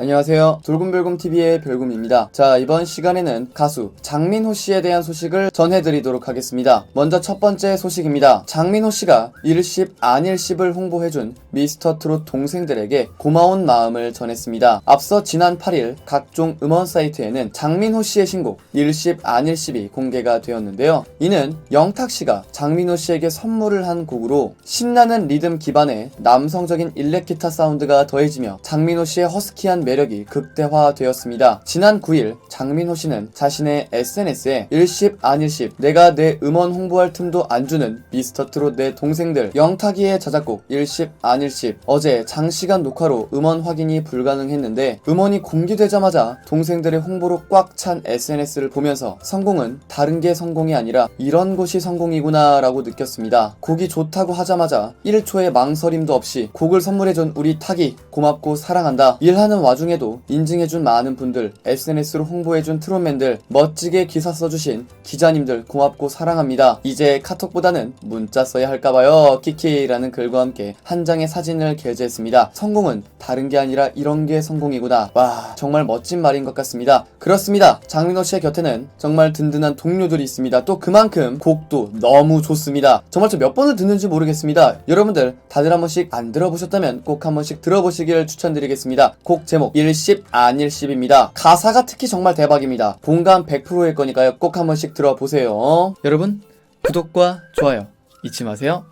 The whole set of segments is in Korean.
안녕하세요. 돌곰별곰TV의 별곰입니다. 자, 이번 시간에는 가수 장민호 씨에 대한 소식을 전해드리도록 하겠습니다. 먼저 첫 번째 소식입니다. 장민호 씨가 일십 안일십을 홍보해준 미스터 트롯 동생들에게 고마운 마음을 전했습니다. 앞서 지난 8일 각종 음원 사이트에는 장민호 씨의 신곡 일십 안일십이 공개가 되었는데요. 이는 영탁 씨가 장민호 씨에게 선물을 한 곡으로 신나는 리듬 기반의 남성적인 일렉 기타 사운드가 더해지며 장민호 씨의 허스키한 매력이 극대화되었습니다. 지난 9일 장민호 씨는 자신의 SNS에 일십 안일십 내가 내 음원 홍보할 틈도 안 주는 미스터 트롯 내 동생들 영탁이의 자작곡 일십 안일십 어제 장시간 녹화로 음원 확인이 불가능했는데 음원이 공개되자마자 동생들의 홍보로 꽉 찬 SNS를 보면서 성공은 다른 게 성공이 아니라 이런 곳이 성공이구나 라고 느꼈습니다. 곡이 좋다고 하자마자 1초의 망설임도 없이 곡을 선물해준 우리 탁이 고맙고 사랑한다. 일하는 와중에도 인증해준 많은 분들, SNS로 홍보 해준 트롯맨들, 멋지게 기사 써주신 기자님들 고맙고 사랑합니다. 이제 카톡보다는 문자 써야 할까봐요. 키키라는 글과 함께 한 장의 사진을 게재했습니다. 성공은 다른 게 아니라 이런 게 성공이구나. 와, 정말 멋진 말인 것 같습니다. 그렇습니다. 장민호 씨의 곁에는 정말 든든한 동료들이 있습니다. 또 그만큼 곡도 너무 좋습니다. 정말 저 몇 번을 듣는지 모르겠습니다. 여러분들 다들 한 번씩 안 들어보셨다면 꼭 한 번씩 들어보시길 추천드리겠습니다. 곡 제목 일십 안일십입니다. 가사가 특히 정말 대박입니다. 공감 100%일 거니까요. 꼭 한 번씩 들어보세요. 여러분 구독과 좋아요 잊지 마세요.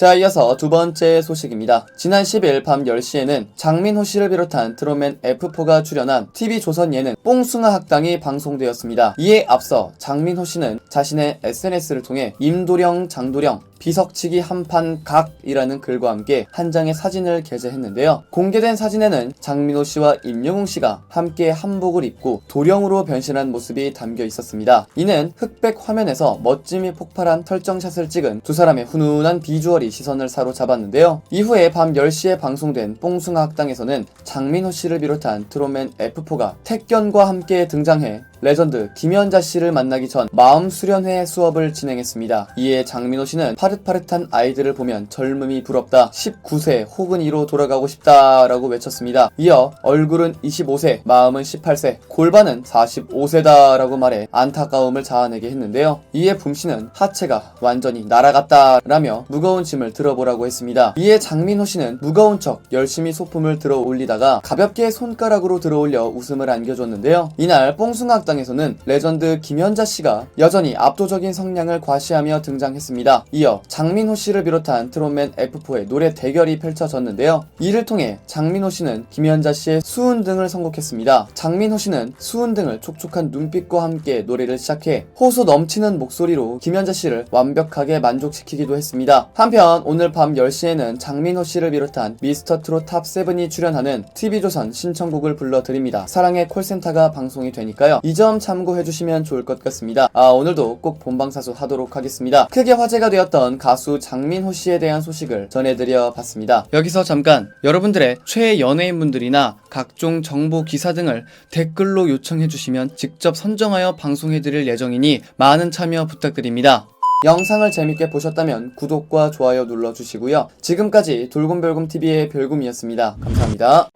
자, 이어서 두 번째 소식입니다. 지난 10일 밤 10시에는 장민호 씨를 비롯한 트롯맨 F4가 출연한 TV조선 예능 뽕숭아 학당이 방송되었습니다. 이에 앞서 장민호 씨는 자신의 SNS를 통해 임도령, 장도령, 비석치기 한판 각이라는 글과 함께 한 장의 사진을 게재했는데요. 공개된 사진에는 장민호 씨와 임영웅 씨가 함께 한복을 입고 도령으로 변신한 모습이 담겨 있었습니다. 이는 흑백 화면에서 멋짐이 폭발한 털정샷을 찍은 두 사람의 훈훈한 비주얼이 시선을 사로잡았는데요. 이후에 밤 10시에 방송된 뽕숭아 학당에서는 장민호 씨를 비롯한 트롯맨 F4가 택견과 함께 등장해 레전드 김연자 씨를 만나기 전 마음 수련회 수업을 진행했습니다. 이에 장민호 씨는 파릇파릇한 아이들을 보면 젊음이 부럽다. 19세 혹은 이로 돌아가고 싶다라고 외쳤습니다. 이어 얼굴은 25세, 마음은 18세, 골반은 45세다라고 말해 안타까움을 자아내게 했는데요. 이에 붐 씨는 하체가 완전히 날아갔다라며 무거운 짐을 들어보라고 했습니다. 이에 장민호 씨는 무거운 척 열심히 소품을 들어 올리다가 가볍게 손가락으로 들어 올려 웃음을 안겨줬는데요. 이날 뽕숭아 당에서는 레전드 김연자 씨가 여전히 압도적인 성량을 과시하며 등장했습니다. 이어 장민호 씨를 비롯한 트롯맨 F4의 노래 대결이 펼쳐졌는데요. 이를 통해 장민호 씨는 김연자 씨의 수은 등을 선곡했습니다. 장민호 씨는 수은 등을 촉촉한 눈빛과 함께 노래를 시작해 호소 넘치는 목소리로 김연자 씨를 완벽하게 만족시키기도 했습니다. 한편 오늘 밤 10시에는 장민호 씨를 비롯한 미스터 트롯 탑7이 출연하는 TV조선 신청곡을 불러드립니다. 사랑의 콜센터가 방송이 되니까요. 이점 참고해 주시면 좋을 것 같습니다. 아, 오늘도 꼭 본방사수 하도록 하겠습니다. 크게 화제가 되었던 가수 장민호 씨에 대한 소식을 전해드려 봤습니다. 여기서 잠깐 여러분들의 최애 연예인분들이나 각종 정보 기사 등을 댓글로 요청해 주시면 직접 선정하여 방송해 드릴 예정이니 많은 참여 부탁드립니다. 영상을 재밌게 보셨다면 구독과 좋아요 눌러주시고요. 지금까지 돌곰별곰TV의 별곰이었습니다. 감사합니다.